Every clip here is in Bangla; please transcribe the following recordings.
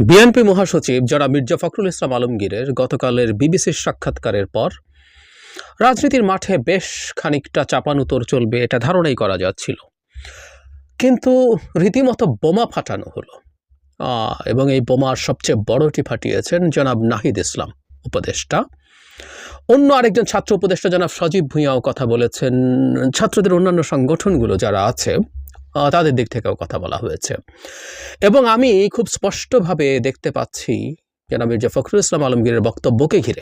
বিএনপি মহাসচিব যারা মির্জা ফখরুল ইসলাম আলমগীরের গতকালের বিবিসির সাক্ষাৎকারের পর রাজনীতির মাঠে বেশ খানিকটা চাপানুতর চলবে এটা ধারণাই করা যাচ্ছিল। কিন্তু রীতিমতো বোমা ফাটানো হলো। এবং এই বোমার সবচেয়ে বড়টি ফাটিয়েছেন জনাব নাহিদ ইসলাম, উপদেষ্টা। অন্য আরেকজন ছাত্র উপদেষ্টা জনাব সজীব ভূঁইয়াও কথা বলেছেন। ছাত্রদের অন্যান্য সংগঠনগুলো যারা আছে তাদের দিক থেকেও কথা বলা হয়েছে। এবং আমি খুব স্পষ্টভাবে দেখতে পাচ্ছি জনাব মির্জা ফখরুল ইসলাম আলমগীরের বক্তব্যকে ঘিরে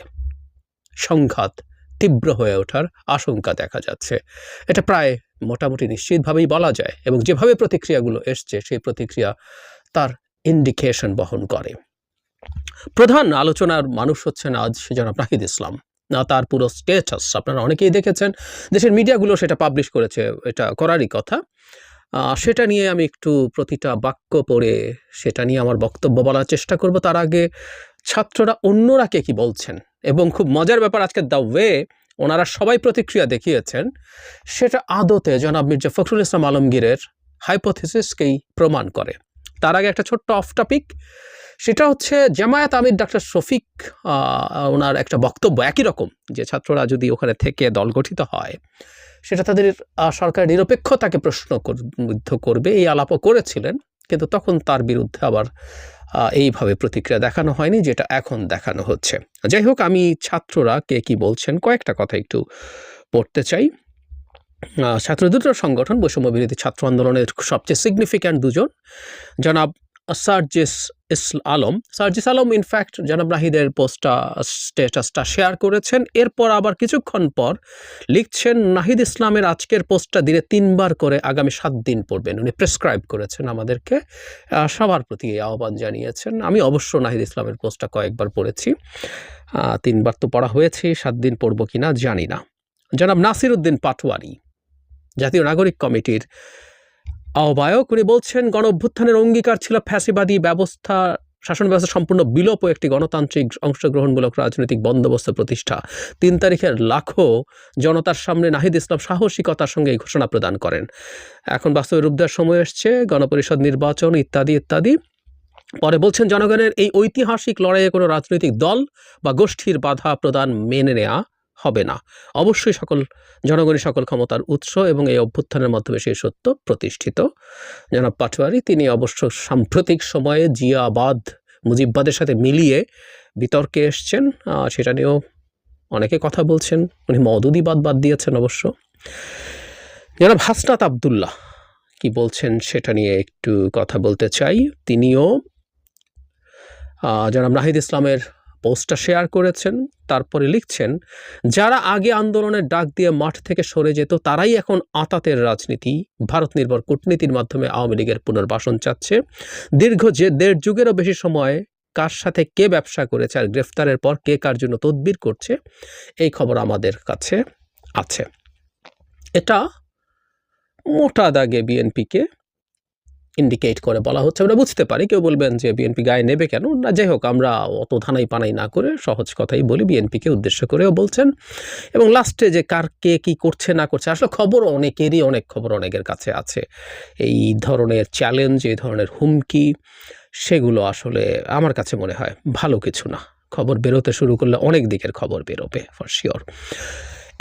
সংঘাত তীব্র হয়ে ওঠার আশঙ্কা দেখা যাচ্ছে। এটা প্রায় মোটামুটি নিশ্চিতভাবেই বলা যায় এবং যেভাবে প্রতিক্রিয়াগুলো এসছে, সেই প্রতিক্রিয়া তার ইন্ডিকেশন বহন করে। প্রধান আলোচনার মানুষ হচ্ছেন আজ জনাব নাহিদ ইসলাম। না, তার পুরো স্টেটাস আপনারা অনেকেই দেখেছেন। দেশের মিডিয়াগুলো সেটা পাবলিশ করেছে, এটা করারই কথা। সেটা নিয়ে আমি একটু প্রতিটা বাক্য পড়ে সেটা নিয়ে আমার বক্তব্য বলার চেষ্টা করব। তার আগে ছাত্ররা অন্যরা কে কি বলছেন? এবং খুব মজার ব্যাপার আজকে দ্য ওয়ে ওনারা সবাই প্রতিক্রিয়া দেখিয়েছেন, সেটা আদতে জনাব মির্জা ফখরুল ইসলাম আলমগীরের হাইপোথিসিসকেই প্রমাণ করে। তার আগে একটা ছোট্ট অফ টপিক সেটা হচ্ছে জামায়াত আমির ডাক্তার শফিক ওনার একটা বক্তব্য একই রকম, যে ছাত্ররা যদি ওখানে থেকে দল গঠিত হয় সেটা তাদের সরকার নিরপেক্ষতাকে প্রশ্ন করবে, এই আলাপও করেছিলেন, কিন্তু তখন তার বিরুদ্ধে আবার এইভাবে প্রতিক্রিয়া দেখানো হয়নি, যেটা এখন দেখানো হচ্ছে। যাই হোক, আমি ছাত্ররা কে কি বলছেন, কয়েকটা কথা একটু পড়তে চাই। ছাত্র দুটো সংগঠন, বৈষম্য বিরোধী ছাত্র আন্দোলনের সবচেয়ে সিগনিফিক্যান্ট দুজন। জনাব সার্জিস ইস আলম। সার্জিস আলম ইনফ্যাক্ট জনাব নাহিদের পোস্টটা স্টেটাসটা শেয়ার করেছেন। এরপর আবার কিছুক্ষণ পর লিখছেন, নাহিদ ইসলামের আজকের পোস্টটা দিনে তিনবার করে আগামী সাত দিন পড়বেন। উনি প্রেসক্রাইব করেছেন আমাদেরকে। সবার প্রতি আহ্বান জানিয়েছেন। আমি অবশ্য নাহিদ ইসলামের পোস্টটা কয়েকবার পড়েছি। তিনবার তো পড়া হয়েছে, সাত দিন পড়ব কিনা জানি না। জনাব নাসির উদ্দিন পাটোয়ারি, জাতীয় নাগরিক কমিটির আহ্বায়ক, উনি বলছেন গণ অভ্যুত্থানের অঙ্গীকার ছিল ফ্যাসিবাদী ব্যবস্থা শাসন ব্যবস্থা সম্পূর্ণ বিলোপ একটি গণতান্ত্রিক অংশগ্রহণমূলক রাজনৈতিক বন্দোবস্ত প্রতিষ্ঠা। তিন তারিখের লাখো জনতার সামনে নাহিদ ইসলাম সাহসিকতার সঙ্গে এই ঘোষণা প্রদান করেন। এখন বাস্তবে রূপ দেওয়ার সময় এসছে, গণপরিষদ নির্বাচন, ইত্যাদি ইত্যাদি। পরে বলছেন, জনগণের এই ঐতিহাসিক লড়াইয়ে কোনো রাজনৈতিক দল বা গোষ্ঠীর বাধা প্রদান মেনে নেওয়া হবে না। অবশ্যই সকল, জনগণের সকল ক্ষমতার উৎস এবং এই অভ্যুত্থানের মাধ্যমে সেই সত্য প্রতিষ্ঠিত। জনাব পাটোয়ারি, তিনি অবশ্য সাম্প্রতিক সময়ে জিয়াবাদ, মুজিববাদের সাথে মিলিয়ে বিতর্কে এসছেন। সেটা নিয়েও অনেকে কথা বলছেন। উনি মদুদিবাদ বাদ দিয়েছেন অবশ্য। জনাব হাসনাত আবদুল্লাহ, কি বলছেন সেটা নিয়ে একটু কথা বলতে চাই। তিনিও জনাব নাহিদ ইসলামের পোস্টটা শেয়ার করেছেন, তারপরে লিখছেন, যারা আগে আন্দোলনের ডাক দিয়ে মাঠ থেকে সরে যেত, তারাই এখন আতাতের রাজনীতি। ভারত নির্ভর কূটনীতির মাধ্যমে আওয়ামী লীগের পুনর্বাসন চাচ্ছে। দীর্ঘ যে দেড় যুগেরও বেশি সময়, কার সাথে কে ব্যবসা করেছে আর গ্রেফতারের পর কে কার জন্য তদবির করছে, এই খবর আমাদের কাছে আছে। এটা মোটা দাগে বিএনপিকে ইন্ডিকেট করে বলা হচ্ছে। আমরা বুঝতে পারি, কেউ বলবেন যে বিএনপি গায়ে নেবে কেন? না, যাই হোক, আমরা অত ধানাই পানাই না করে সহজ কথাই বলি বিএনপিকে উদ্দেশ্য করেও বলছেন। এবং লাস্টে যে কার কে কী করছে, না করছে, আসলে খবর অনেকেরই অনেক খবর অনেকের কাছে আছে। এই ধরনের চ্যালেঞ্জ এই ধরনের হুমকি, সেগুলো আসলে আমার কাছে মনে হয় ভালো কিছু না। খবর বেরোতে শুরু করলে অনেক দিকের খবর বেরোবে ফর শিওর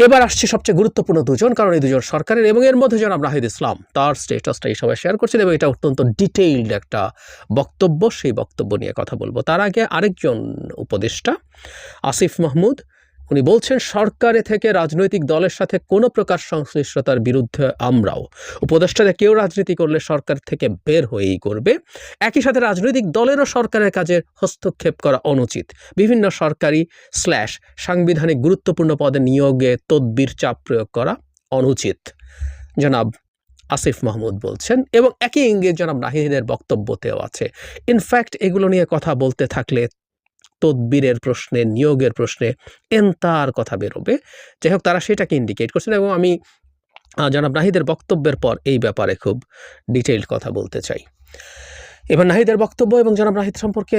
এবার আসছে সবচেয়ে গুরুত্বপূর্ণ দুজন, কারণ এই দুজন সরকারের এবং এর মধ্যে জনাব আমরা ইসলাম। তার স্টেটাসটা এই সবাই শেয়ার করছেন এবং এটা অত্যন্ত ডিটেইলড একটা বক্তব্য, সেই বক্তব্য নিয়ে কথা বলব। তার আগে আরেকজন উপদেষ্টা, আসিফ মাহমুদ। উনি বলছেন, সরকারে থেকে রাজনৈতিক দলের সাথে কোনো প্রকার সংশ্লিষ্টতার বিরুদ্ধে আমরাও। উপদেষ্টারা কেউ রাজনীতি করলে সরকার থেকে বের হয়েই করবে। একই সাথে রাজনৈতিক দলেরও সরকারের কাজে হস্তক্ষেপ করা অনুচিত। বিভিন্ন সরকারি স্ল্যাশ সাংবিধানিক গুরুত্বপূর্ণ পদে নিয়োগে তদবির চাপ প্রয়োগ করা অনুচিত। জনাব আসিফ মাহমুদ বলছেন, এবং একই ইঙ্গিত জনাব নাহিদের বক্তব্যতেও আছে। ইনফ্যাক্ট এগুলো নিয়ে কথা বলতে থাকলে তদবিরের প্রশ্নে, নিয়োগের প্রশ্নে এন্তার কথা বেরোবে। যাই হোক তারা সেটাকে ইন্ডিকেট করছেন এবং আমি জনাব নাহিদের বক্তব্যের পর এই ব্যাপারে খুব ডিটেইলড কথা বলতে চাই। এবার নাহিদের বক্তব্য এবং জনাব নাহিদ সম্পর্কে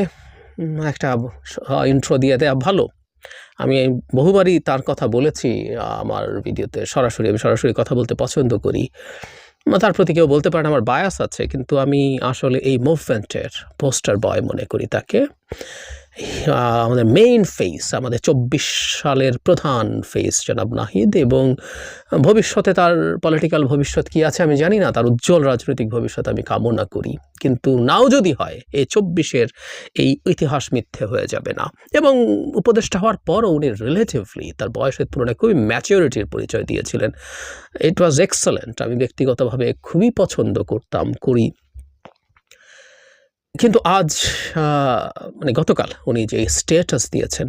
একটা ইন্ট্রো দিয়ে দেওয়া ভালো। আমি বহুবারই তার কথা বলেছি, আমার ভিডিওতে সরাসরি, আমি সরাসরি কথা বলতে পছন্দ করি। তার প্রতি কেউ বলতে পারেন আমার বায়াস আছে, কিন্তু আমি আসলে এই মুভমেন্টের পোস্টার বয় মনে করি তাকে। আমাদের মেইন ফেস আমাদের চব্বিশ সালের প্রধান ফেস জনাব নাহিদ, এবং ভবিষ্যতে তার পলিটিক্যাল ভবিষ্যৎ কি আছে আমি জানি না, তার উজ্জ্বল রাজনৈতিক ভবিষ্যৎ আমি কামনা করি। কিন্তু নাও যদি হয় এই চব্বিশের এই ইতিহাস মিথ্যে হয়ে যাবে না। এবং উপদেষ্টা হওয়ার পরও উনি রিলেটিভলি তার বয়সের তুলনায় খুবই ম্যাচিওরিটির পরিচয় দিয়েছিলেন। ইট ওয়াজ এক্সেলেন্ট আমি ব্যক্তিগতভাবে খুবই পছন্দ করতাম, করি। কিন্তু আজ মানে গতকাল উনি যে স্টেটাস দিয়েছেন,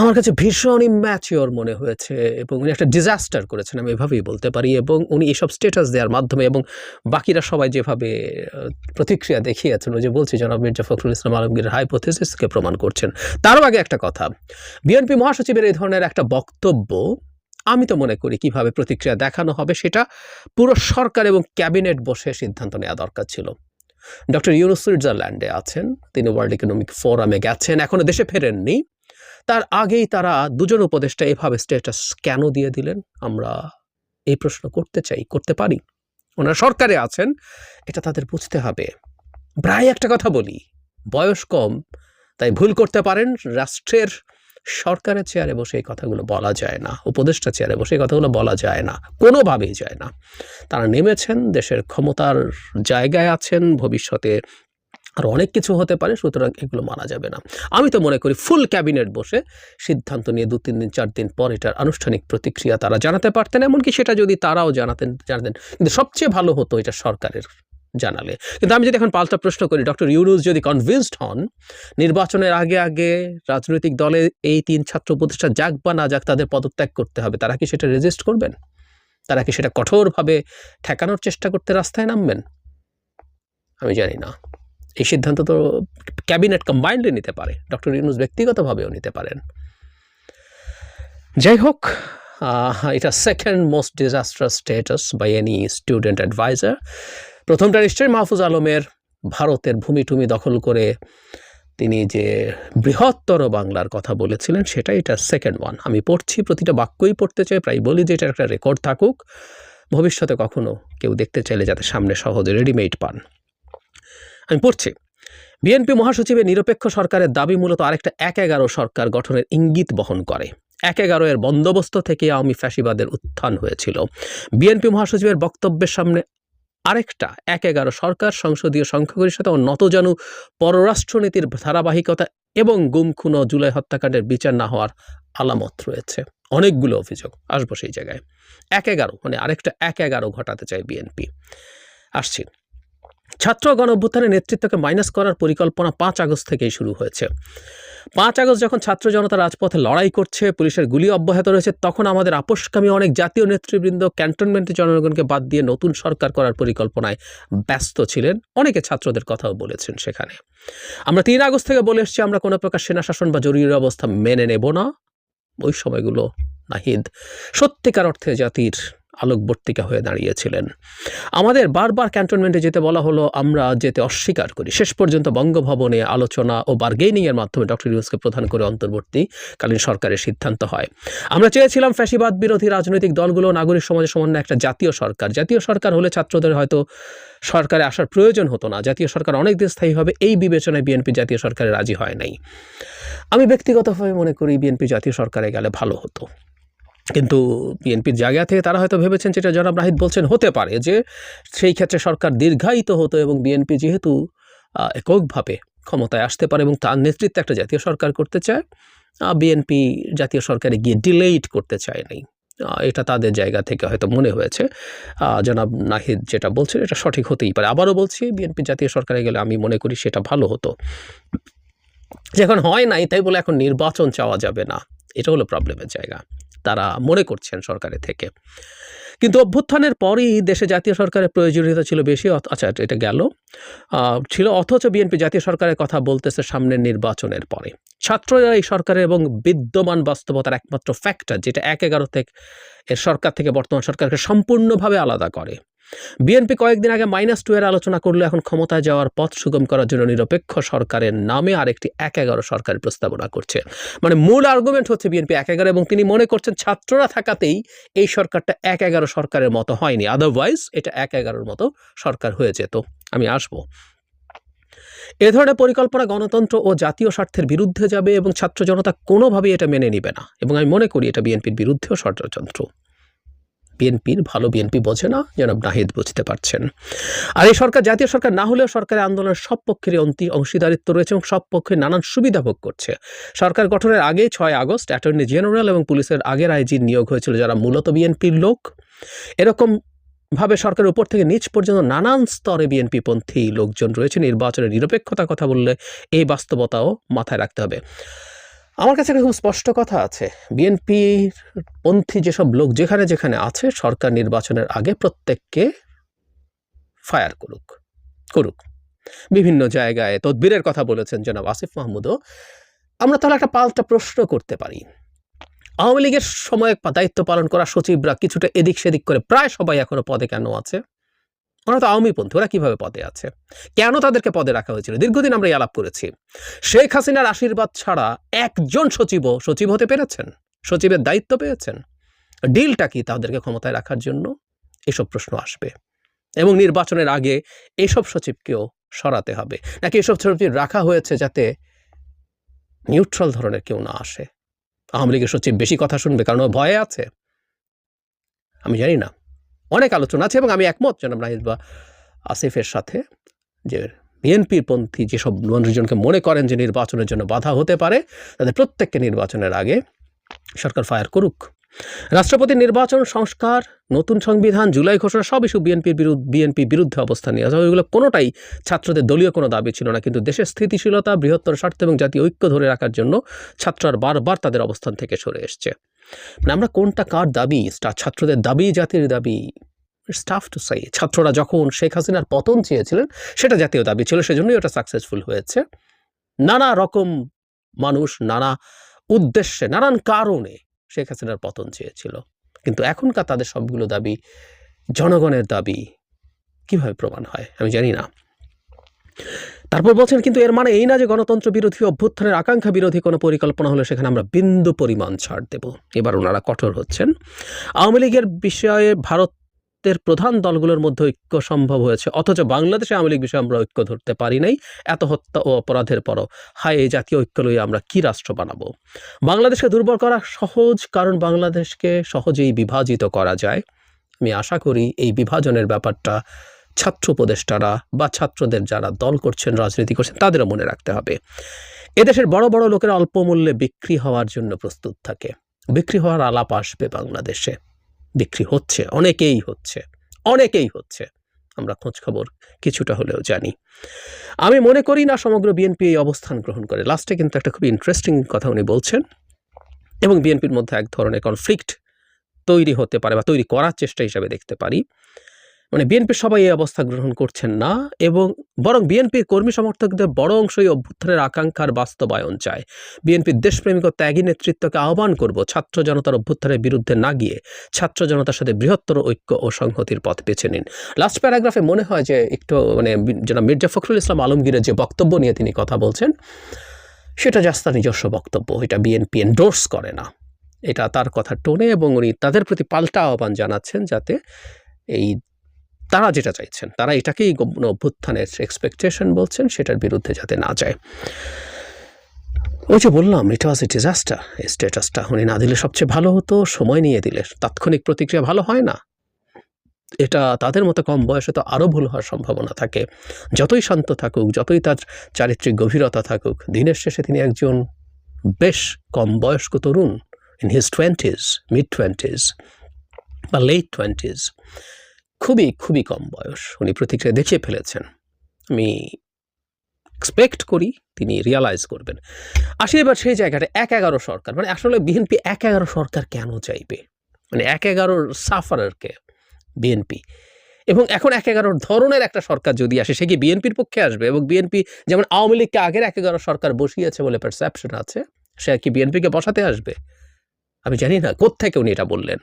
আমার কাছে ভীষণ ইম্যাচিওর মনে হয়েছে এবং উনি একটা ডিজাস্টার করেছেন, আমি এভাবেই বলতে পারি। এবং উনি এসব স্টেটাস দেওয়ার মাধ্যমে এবং বাকিরা সবাই যেভাবে প্রতিক্রিয়া দেখিয়েছেন, ওই যে বলছি জনাব মির্জা ফখরুল ইসলাম আলমগীর হাইপোথেসিসকে প্রমাণ করছেন। তারও আগে একটা কথা, বিএনপি মহাসচিবের এই ধরনের একটা বক্তব্য, আমি তো মনে করি কীভাবে প্রতিক্রিয়া দেখানো হবে সেটা পুরো সরকার এবং ক্যাবিনেট বসে সিদ্ধান্ত নেওয়া দরকার ছিল। ডক্টর ইউনুস সুইজারল্যান্ডে আছেন। তিনি ওয়ার্ল্ড ইকোনমিক ফোরামে গেছেন, এখনও দেশে ফেরেননি। তার আগেই তারা দুজন উপদেষ্টা এভাবে স্ট্যাটাস কেন দিয়ে দিলেন? আমরা এই প্রশ্ন করতে চাই, করতে পারি। ওনারা সরকারে আছেন, এটা তাদের বুঝতে হবে। প্রায় একটা কথা বলি, বয়স কম, তাই ভুল করতে পারেন, রাষ্ট্রের সরকারের চেয়ারে বসে এই কথাগুলো বলা যায় না উপদেষ্টা চেয়ারে বসে এই কথাগুলো বলা যায় না, কোনোভাবেই যায় না। তারা নেমেছেন, দেশের ক্ষমতার জায়গায় আছেন, ভবিষ্যতে আর অনেক কিছু হতে পারে, সুতরাং এগুলো মানা যাবে না। আমি তো মনে করি ফুল ক্যাবিনেট বসে সিদ্ধান্ত নিয়ে দু, তিন দিন, চার দিন পর এটার আনুষ্ঠানিক প্রতিক্রিয়া তারা জানাতে পারতেন, এমনকি সেটা যদি তারাও জানাতেন জানাতেন। কিন্তু সবচেয়ে ভালো হতো এটা সরকারের জানালে। কিন্তু আমি যদি এখন পাল্টা প্রশ্ন করি, ডক্টর ইউনুস যদি কনভিন্সড হন, নির্বাচনের আগে আগে রাজনৈতিক দলে এই তিন ছাত্র উপদেষ্টা যাক বা না যাক, তাদের পদত্যাগ করতে হবে। তারা কি সেটা রেজিস্ট করবেন? তারা কি সেটা কঠোরভাবে ঠেকানোর চেষ্টা করতে রাস্তায় নামবেন? আমি জানি না। এই সিদ্ধান্ত তো ক্যাবিনেট কম্বাইন্ডলি নিতে পারে। ডক্টর ইউনুস ব্যক্তিগতভাবেও নিতে পারেন। যাই হোক এটা second most disaster status by any student adviser প্রথমটা নিশ্চয়ই মাহফুজ আলমের ভারতের ভূমি টুমি দখল করে তিনি যে বৃহত্তর বাংলার কথা বলেছিলেন সেটা এটা সেকেন্ড ওয়ান আমি পড়ছি, প্রতিটা বাক্যই পড়তে চাই, প্রায় বলি যে এটা একটা রেকর্ড থাকুক। ভবিষ্যতে কখনো কেউ দেখতে চাইলে যাতে সামনে সহজে রেডিমেড পান। আমি পড়ছি, বিএনপি মহাসচিবের নিরপেক্ষ সরকারের দাবি মূলত আরেকটা এক এগারো সরকার গঠনের ইঙ্গিত বহন করে। এক এগারো এর বন্দোবস্ত থেকে আওয়ামী ফ্যাসিবাদের উত্থান হয়েছিল। বিএনপি মহাসচিবের বক্তব্যের সামনে আরেকটা, এক এগারো সরকার, সংসদীয় সংখ্যাগরিষ্ঠতা ও নতজানু পররাষ্ট্রনীতির ধারাবাহিকতা এবং গুমখুন ও জুলাই হত্যাকাণ্ডের বিচার না হওয়ার আলামত রয়েছে। অনেকগুলো অভিযোগ, আসব সেই জায়গায়। এক এগারো মানে আরেকটা, এক এগারো ঘটাতে চায় বিএনপি। আসছি। ছাত্র গণ অভ্যুত্থানের নেতৃত্বকে মাইনাস করার পরিকল্পনা পাঁচ আগস্ট থেকেই শুরু হয়েছে। পাঁচ আগস্ট যখন ছাত্র জনতা রাজপথে লড়াই করছে, পুলিশের গুলি অব্যাহত রয়েছে, তখন আমাদের আপোষকামী অনেক জাতীয় নেতৃবৃন্দ ক্যান্টনমেন্টের জনগণকে বাদ দিয়ে নতুন সরকার করার পরিকল্পনায় ব্যস্ত ছিলেন। অনেকে ছাত্রদের কথাও বলেছেন সেখানে। আমরা তিন আগস্ট থেকে বলে এসেছি, আমরা কোনো প্রকার সেনা শাসন বা জরুরি অবস্থা মেনে নেব না। ওই সময়গুলো নাহিদ, সত্যিকার অর্থে জাতির আলোকবর্তিকা হয়ে দাঁড়িয়েছিলেন। আমাদের বারবার ক্যান্টনমেন্টে যেতে বলা হলো, আমরা যেতে অস্বীকার করি। শেষ পর্যন্ত বঙ্গভবনে আলোচনা ও বার্গেনিংয়ের মাধ্যমে ডক্টর ইউনুসকে প্রধান করে অন্তর্বর্তীকালীন সরকারের সিদ্ধান্ত হয়। আমরা চেয়েছিলাম ফ্যাসিবাদ বিরোধী রাজনৈতিক দলগুলো, নাগরিক সমাজের সমন্বয়ে একটা জাতীয় সরকার। জাতীয় সরকার হলে ছাত্রদের হয়তো সরকারে আসার প্রয়োজন হতো না। জাতীয় সরকার অনেক দিন স্থায়ী হবে, এই বিবেচনায় বিএনপি জাতীয় সরকারে রাজি হয় নাই। আমি ব্যক্তিগতভাবে মনে করি, বিএনপি জাতীয় সরকারে গেলে ভালো হতো। কিন্তু বিএনপির জায়গা থেকে তারা হয়তো ভেবেছেন যেটা জনাব নাহিদ বলছেন, হতে পারে যে সেই ক্ষেত্রে সরকার দীর্ঘায়িত হতো এবং বিএনপি যেহেতু এককভাবে ক্ষমতায় আসতে পারে এবং তার নেতৃত্বে একটা জাতীয় সরকার করতে চায় বিএনপি জাতীয় সরকারে গিয়ে ডিলেইট করতে চায় নাই। এটা তাদের জায়গা থেকে হয়তো মনে হয়েছে। জনাব নাহিদ যেটা বলছেন এটা সঠিক হতেই পারে। আবারও বলছি, বিএনপি জাতীয় সরকারে গেলে আমি মনে করি সেটা ভালো হতো। যে এখন হয় নাই তাই বলে এখন নির্বাচন চাওয়া যাবে না। এটা হলো প্রবলেমের জায়গা। তারা মনে করছেন সরকারের থেকে। কিন্তু অভ্যুত্থানের পরই দেশে জাতীয় সরকারের প্রয়োজনীয়তা ছিল বেশি আচ্ছা এটা গেল। ছিল অথচ বিএনপি জাতীয় সরকারের কথা বলতেছে সামনের নির্বাচনের পরে। ছাত্ররা এই সরকারের এবং বিদ্যমান বাস্তবতার একমাত্র ফ্যাক্টর যেটা এক এগারো থেকে এর সরকার থেকে বর্তমান সরকারকে সম্পূর্ণভাবে আলাদা করে। বিএনপি কয়েকদিন আগে মাইনাস টু এর আলোচনা করলে, এখন ক্ষমতায় যাওয়ার পথ সুগম করার জন্য নিরপেক্ষ সরকারের নামে আরেকটি এক এগারো সরকারের প্রস্তাবনা করছে। মানে মূল আর্গুমেন্ট হচ্ছে বিএনপি এক এগারো এবং তিনি মনে করছেন ছাত্ররা থাকাতেই এই সরকারটা এক এগারো সরকারের মতো হয়নি আদারওয়াইজ এটা এক এগারোর মতো সরকার হয়ে যেত। আমি আসব। এ ধরনের পরিকল্পনা গণতন্ত্র ও জাতীয় স্বার্থের বিরুদ্ধে যাবে এবং ছাত্র জনতা কোনোভাবেই এটা মেনে নিবে না। এবং আমি মনে করি এটা বিএনপির বিরুদ্ধেও ষড়যন্ত্র। বিএনপির, ভালো বিএনপি বোঝে না, জনাব নাহিদ বুঝতে পারছেন। আর এই সরকার, জাতীয় সরকার না হলেও সরকারের আন্দোলনের সব পক্ষেরই অন্তি- অংশীদারিত্ব রয়েছে এবং সব পক্ষে নানান সুবিধা ভোগ করছে। সরকার গঠনের আগে ছয় আগস্ট অ্যাটর্নি জেনারেল এবং পুলিশের আগের আইজি নিয়োগ হয়েছিল যারা মূলত বিএনপির লোক। এরকম ভাবে সরকারের উপর থেকে নিচ পর্যন্ত নানান স্তরে বিএনপি পন্থী লোকজন রয়েছে। নির্বাচনের নিরপেক্ষতার কথা বললে এই বাস্তবতাও মাথায় রাখতে হবে। আমার কাছে একটা খুব স্পষ্ট কথা আছে। বিএনপির পন্থী যেসব লোক যেখানে যেখানে আছে, সরকার নির্বাচনের আগে প্রত্যেককে ফায়ার করুক করুক। বিভিন্ন জায়গায় তদবিরের কথা বলেছেন জনাব আসিফ মাহমুদও। আমরা তাহলে একটা পাল্টা প্রশ্ন করতে পারি। আওয়ামী লীগের সময় দায়িত্ব পালন করা সচিবরা কিছুটা এদিক সেদিক করে প্রায় সবাই এখনও পদে কেন আছে? ওরা তো আওয়ামী পন্থী, ওরা কীভাবে পদে আছে? কেন তাদেরকে পদে রাখা হয়েছিল? দীর্ঘদিন আমরা আলাপ করেছি। শেখ হাসিনার আশীর্বাদ ছাড়া একজন সচিবও সচিব হতে পেরেছেন? সচিবের দায়িত্ব পেয়েছেন? ডিলটা কি তাদেরকে ক্ষমতায় রাখার জন্য? এসব প্রশ্ন আসবে। এবং নির্বাচনের আগে এসব সচিবকেও সরাতে হবে। নাকি এসব সচিব রাখা হয়েছে যাতে নিউট্রাল ধরনের কেউ না আসে? আওয়ামী লীগের সচিব বেশি কথা শুনবে কারণ ভয়ে আছে? আমি জানি না। অনেক আলোচনা আছে এবং আমি একমত জনাব নাহিদ বা আসিফের সাথে যে বিএনপির পন্থী যেসব মানুষজনকে মনে করেন যে নির্বাচনের জন্য বাধা হতে পারে, তাদের প্রত্যেককে নির্বাচনের আগে সরকার ফায়ার করুক। রাষ্ট্রপতি নির্বাচন সংস্কার, নতুন সংবিধান, জুলাই ঘোষণা, সব ইস্যু বিএনপির বিরুদ্ধে বিএনপি বিরুদ্ধে অবস্থান নিয়ে আসে। ওইগুলো কোনোটাই ছাত্রদের দলীয় কোনো দাবি ছিল না। কিন্তু দেশের স্থিতিশীলতা, বৃহত্তর স্বার্থ এবং জাতীয় ঐক্য ধরে রাখার জন্য ছাত্ররা বারবার তাদের অবস্থান থেকে সরে এসছে। মানে আমরা কোনটা কার দাবি? ছাত্রদের দাবি, জাতির দাবি? স্টাফ টু সাই ছাত্ররা যখন শেখ হাসিনার পতন চেয়েছিলেন, সেটা জাতীয় দাবি ছিল, সেজন্যই ওটা সাকসেসফুল হয়েছে। নানা রকম মানুষ, নানা উদ্দেশ্যে, নানান কারণে শেখ হাসিনার পতন চেয়েছিল। কিন্তু এখনকার তাদের সবগুলো দাবি জনগণের দাবি। কীভাবে প্রমাণ হয়? আমি জানি না। তারপর বলছেন, কিন্তু এর মানে এই না যে গণতন্ত্র বিরোধী অভ্যুত্থানের আকাঙ্ক্ষা বিরোধী কোনো পরিকল্পনা হলে সেখানে আমরা বিন্দু পরিমাণ ছাড় দেব। এবার ওনারা কঠোর হচ্ছেন। আওয়ামী লীগের বিষয়ে ভারতের প্রধান দলগুলোর মধ্যে ঐক্য সম্ভব হয়েছে, অথচ বাংলাদেশে আওয়ামী লীগ বিষয়ে আমরা ঐক্য ধরতে পারি নাই। এত হত্যা ও অপরাধের পরও, হায়, এই জাতীয় ঐক্য লইয়ে আমরা কি রাষ্ট্র বানাবো? বাংলাদেশকে দুর্বল করা সহজ, কারণ বাংলাদেশকে সহজেই বিভাজিত করা যায়। আমি আশা করি এই বিভাজনের ব্যাপারটা ছাত্র উপদেষ্টারা বা ছাত্রদের যারা দল করছেন, রাজনীতি করছেন, তাদেরও মনে রাখতে হবে। এদেশের বড় বড় লোকেরা অল্প মূল্যে বিক্রি হওয়ার জন্য প্রস্তুত থাকে। বিক্রি হওয়ার আলাপ আসবে বাংলাদেশে। বিক্রি হচ্ছে, অনেকেই হচ্ছে অনেকেই হচ্ছে। আমরা খোঁজ খবর কিছুটা হলেও জানি। আমি মনে করি না সমগ্র বিএনপি এই অবস্থান গ্রহণ করে। লাস্টে কিন্তু একটা খুব ইন্টারেস্টিং কথা উনি বলছেন। এবং বিএনপির মধ্যে এক ধরনের কনফ্লিক্ট তৈরি হতে পারে বা তৈরি করার চেষ্টা হিসাবে দেখতে পারি। মানে বিএনপির সবাই এই অবস্থা গ্রহণ করছেন না এবং বরং বিএনপির কর্মী সমর্থকদের বড় অংশই অভ্যুত্থানের আকাঙ্ক্ষার বাস্তবায়ন চায়। বিএনপির দেশপ্রেমিক ও ত্যাগী নেতৃত্বকে আহ্বান করব ছাত্র জনতার অভ্যুত্থানের বিরুদ্ধে না গিয়ে ছাত্র জনতার সাথে বৃহত্তর ঐক্য ও সংহতির পথ বেছে নিন। লাস্ট প্যারাগ্রাফে মনে হয় যে একটু মানে যেন মির্জা ফখরুল ইসলাম আলমগীরের যে বক্তব্য নিয়ে তিনি কথা বলছেন, সেটা জাস্ট তার নিজস্ব বক্তব্য, এটা বিএনপি এন্ডোর্স করে না। এটা তার কথা টোনে এবং উনি তাদের প্রতি পাল্টা আহ্বান জানাচ্ছেন যাতে এই তারা যেটা চাইছেন, তারা এটাকেই গণ অভ্যুত্থানের এক্সপেকটেশন বলছেন, সেটার বিরুদ্ধে যাতে না যায়। ওই যে বললাম ইট ওয়াজ এ ডিজাস্টার এই স্ট্যাটাসটা উনি না দিলে সবচেয়ে ভালো হতো, সময় নিয়ে দিলে, তাৎক্ষণিক প্রতিক্রিয়া ভালো হয় না। এটা তাদের মতো কম বয়সে তো আরও ভুল হওয়ার সম্ভাবনা থাকে। যতই শান্ত থাকুক, যতই তার চারিত্রিক গভীরতা থাকুক, দিনের শেষে তিনি একজন বেশ কম বয়স্ক তরুণ in his twenties mid twenties বা লেট টোয়েন্টিজ খুবই খুবই কম বয়স। উনি প্রতিক্রিয়া দেখিয়ে ফেলেছেন। আমি এক্সপেক্ট করি তিনি রিয়ালাইজ করবেন। আসি এবার সেই জায়গাটা, এক এগারো সরকার। মানে আসলে বিএনপি এক এগারো সরকার কেন চাইবে? মানে এক এগারোর সাফারারকে বিএনপি এবং এখন এক এগারোর ধরনের একটা সরকার যদি আসে, সে কি বিএনপির পক্ষে আসবে? এবং বিএনপি যেমন আওয়ামী লীগকে আগের এক এগারো সরকার বসিয়েছে বলে পারসেপশন আছে, সে কি বিএনপিকে বসাতে আসবে? আমি জানি না, কোত্থেকে উনি এটা বললেন।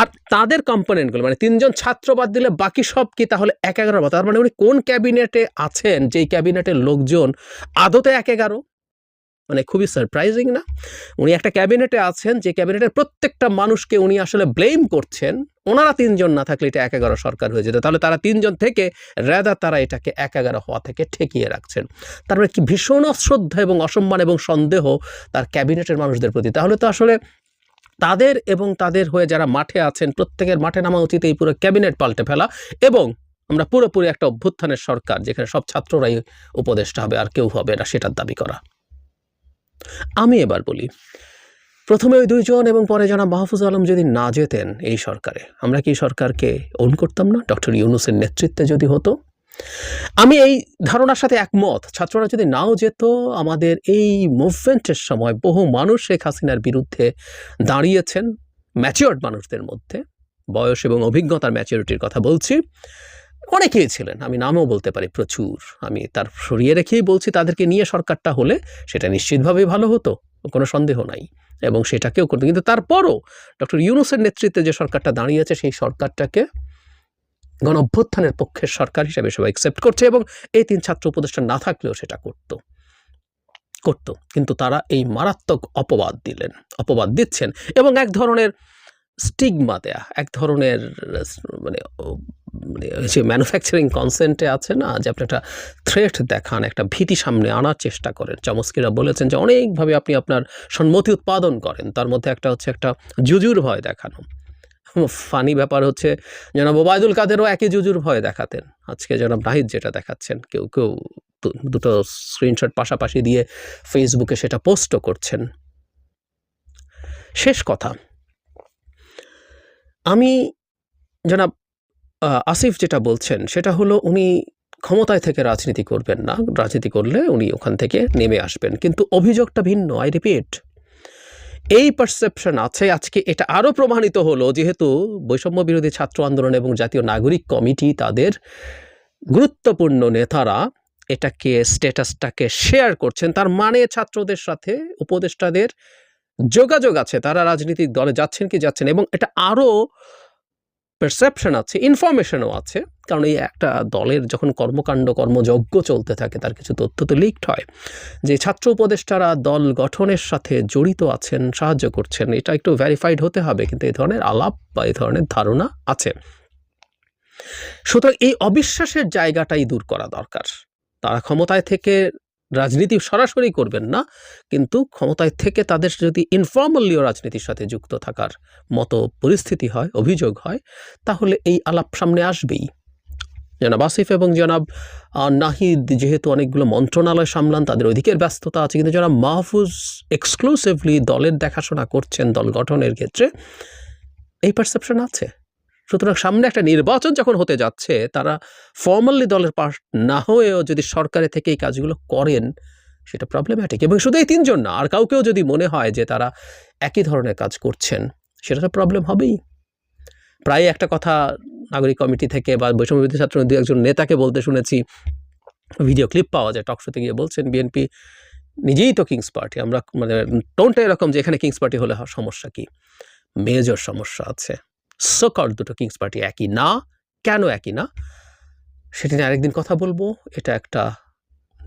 আর তাদের কম্পোনেন্টগুলো মানে তিনজন ছাত্র বাদ দিলে বাকি সব কি তাহলে এক এগারো তার মানে উনি কোন ক্যাবিনেটে আছেন, যেই ক্যাবিনেটের লোকজন আদতে এক এগারো? মানে খুবই সারপ্রাইজিং না? উনি একটা ক্যাবিনেটে আছেন, যে ক্যাবিনেটের প্রত্যেকটা মানুষকে উনি আসলে ব্লেম করছেন, ওনারা তিনজন না থাকলে এটা এক এগারো সরকার হয়ে যেত। তাহলে তারা তিনজন থেকে রেদা তারা এটাকে এক এগারো হওয়া থেকে ঠেকিয়ে রাখছেন। তারপরে কি ভীষণ অশ্রদ্ধা এবং অসম্মান এবং সন্দেহ তার ক্যাবিনেটের মানুষদের প্রতি। তাহলে তো আসলে তাদের এবং তাদের হয়ে যারা মাঠে আছেন, প্রত্যেকের মাঠে নামা উচিত এই পুরো ক্যাবিনেট পাল্টে ফেলা এবং আমরা পুরোপুরি একটা অভ্যুত্থানের সরকার, যেখানে সব ছাত্ররাই উপদেষ্টা হবে, আর কেউ হবে না সেটার দাবি করা। আমি এবার বলি, প্রথমে ওই দুইজন এবং পরে যারা মাহফুজ আলম যদি না যেতেন এই সরকারে, আমরা কি সরকারকে ওন করতাম না? ডক্টর ইউনুসের নেতৃত্বে যদি হতো আমি এই ধারণার সাথে একমত। ছাত্ররা যদি নাও যেত, আমাদের এই মুভমেন্টের সময় বহু মানুষ শেখ হাসিনার বিরুদ্ধে দাঁড়িয়েছেন ম্যাচিওর্ড মানুষদের মধ্যে। বয়স এবং অভিজ্ঞতার ম্যাচিউরিটির কথা বলছি। অনেকেই ছিলেন, আমি নামও বলতে পারি, প্রচুর। আমি তার সরিয়ে রেখেই বলছি, তাদেরকে নিয়ে সরকারটা হলে সেটা নিশ্চিতভাবেই ভালো হতো, কোনো সন্দেহ নাই। এবং সেটাকেও করতো কিন্তু তারপরও ডক্টর ইউনুসের নেতৃত্বে যে সরকারটা দাঁড়িয়েছে, সেই সরকারটাকে গণ অভ্যুত্থানের পক্ষের সরকার হিসেবে সবাই অ্যাকসেপ্ট করছে এবং এই তিন ছাত্র উপদেষ্টা না থাকলেও সেটা করত। করত। কিন্তু তারা এই মারাত্মক অপবাদ দিলেন, অপবাদ দিচ্ছেন এবং এক ধরনের স্টিগমা দেয়া, এক ধরনের মানে মানে যে ম্যানুফ্যাকচারিং কনসেন্টে আছে না, যে আপনি একটা থ্রেট দেখান, একটা ভীতি সামনে আনার চেষ্টা করেন। চমস্কিরা বলেছেন যে অনেকভাবে আপনি আপনার সম্মতি উৎপাদন করেন, তার মধ্যে একটা হচ্ছে একটা জুজুর ভয় দেখানো। ফানি ব্যাপার হচ্ছে, জনাব ওবায়দুল কাদেরও একই জুজুর ভয় দেখাতেন। আজকে জনাব নাহিদ যেটা দেখাচ্ছেন, কেউ কেউ দুটো স্ক্রিনশট পাশাপাশি দিয়ে ফেসবুকে সেটা পোস্টও করছেন। শেষ কথা। আমি জনাব আসিফ যেটা বলছেন, সেটা হলো উনি ক্ষমতায় থেকে রাজনীতি করবেন না। রাজনীতি করলে উনি ওখান থেকে নেমে আসবেন। কিন্তু অভিযোগটা ভিন্ন আই রিপিট এই পারসেপশন আছে, আজকে এটা আরও প্রমাণিত হলো যেহেতু বৈষম্য বিরোধী ছাত্র আন্দোলন এবং জাতীয় নাগরিক কমিটি তাদের গুরুত্বপূর্ণ নেতারা এটাকে স্ট্যাটাসটাকে শেয়ার করছেন। তার মানে ছাত্রদের সাথে উপদেষ্টাদের যোগাযোগ আছে, তারা রাজনৈতিক দলে যাচ্ছেন কি যাচ্ছেন এবং এটা আরও পারসেপশন আছে ইনফরমেশনও আছে। কারণ এই একটা দলের যখন কর্মকাণ্ড, কর্মযজ্ঞ চলতে থাকে, তার কিছু তথ্য তো লিকড হয়। যে ছাত্র উপদেষ্টারা দল গঠনের সাথে জড়িত আছেন, সাহায্য করছেন, এটা একটু ভেরিফাইড হতে হবে, কিন্তু এই ধরনের আলাপ বা এই ধরনের ধারণা আছে। সুতরাং এই অবিশ্বাসের জায়গাটাই দূর করা দরকার। তারা ক্ষমতায় থেকে রাজনীতি সরাসরি করবেন না, কিন্তু ক্ষমতায় থেকে তাদের যদি ইনফর্মালিও রাজনীতির সাথে যুক্ত থাকার মতো পরিস্থিতি হয়, অভিযোগ হয়, তাহলে এই আলাপ সামনে আসবেই। জনাব আসিফ এবং জনাব নাহিদ যেহেতু অনেকগুলো মন্ত্রণালয় সামলান, তাদের অধিকের ব্যস্ততা আছে, কিন্তু জনাব মাহফুজ এক্সক্লুসিভলি দলের দেখাশোনা করছেন দল গঠনের ক্ষেত্রে। এই পারসেপশন আছে? সুতরাং সামনে একটা নির্বাচন যখন হতে যাচ্ছে, তারা ফর্মালি দলের পাশ না হয়েও যদি সরকারে থেকে এই কাজগুলো করেন, সেটা প্রবলেম্যাটিক এবং শুধু এই তিনজন না, আর কাউকেও যদি মনে হয় যে তারা একই ধরনের কাজ করছেন, সেটা তো প্রবলেম হবেই। প্রায় একটা কথা নাগরিক কমিটি থেকে বা বৈষম্য বিরোধী ছাত্র দু একজন নেতাকে বলতে শুনেছি, ভিডিও ক্লিপ পাওয়া যায় টকশোতে গিয়ে বলছেন বিএনপি নিজেই তো কিংস পার্টি আমরা মানে টোনটা এরকম যে এখানে কিংস পার্টি হলে সমস্যা কি? মেজর সমস্যা আছে। সকল দুটো কিংস পার্টি একই না। কেন একই না? সেটা নিয়ে আরেকদিন কথা বলব। এটা একটা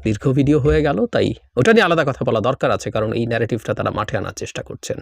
দীর্ঘ ভিডিও হয়ে গেল, তাই ওটা নিয়ে আলাদা কথা বলা দরকার আছে, কারণ এই ন্যারেটিভটা তারা মাঠে আনার চেষ্টা করছেন।